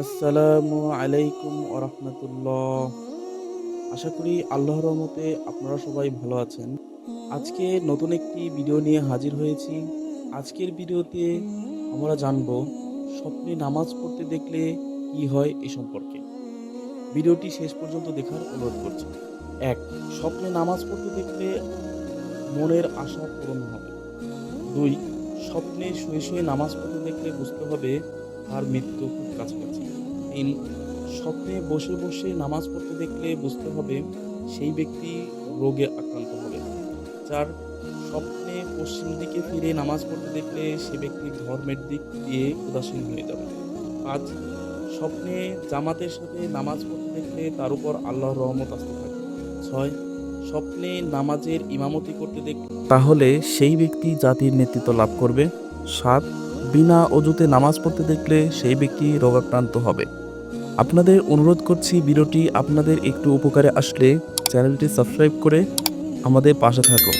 আসসালামু আলাইকুম ওরহমতুল্লাহ। আশা করি আল্লাহর রহমতে আপনারা সবাই ভালো আছেন। আজকে নতুন একটি ভিডিও নিয়ে হাজির হয়েছি। আজকের ভিডিওতে আমরা জানব স্বপ্নে নামাজ পড়তে দেখলে কি হয় এ সম্পর্কে। ভিডিওটি শেষ পর্যন্ত দেখার অনুরোধ করছি। এক, স্বপ্নে নামাজ পড়তে দেখলে মনের আশা পূরণ হবে। দুই, স্বপ্নে শুয়ে শুয়ে নামাজ পড়তে দেখলে বুঝতে হবে আর মৃত্যু খুব কাছাকাছি। তিন স্বপ্নে বসে বসে নামাজ পড়তে দেখলে বুঝতে হবে সেই ব্যক্তি রোগে আক্রান্ত হবে। চার স্বপ্নে পশ্চিম দিকে ফিরে নামাজ পড়তে দেখলে সে ব্যক্তি ধর্মের দিক দিয়ে উদাসীন হয়ে যাবে। পাঁচ স্বপ্নে জামাতের সাথে নামাজ পড়তে দেখলে তার উপর আল্লাহর রহমত আসতে থাকে। ছয়, স্বপ্নে নামাজের ইমামতি করতে দেখ তাহলে সেই ব্যক্তি জাতির নেতৃত্ব লাভ করবে। সাত, বিনা অজুতে নামাজ পড়তে দেখলে সেই ব্যক্তি রোগাক্রান্ত হবে। আপনাদের অনুরোধ করছি ভিডিওটি আপনাদের একটু উপকারে আসলে চ্যানেলটি সাবস্ক্রাইব করে আমাদের পাশে থাকুন।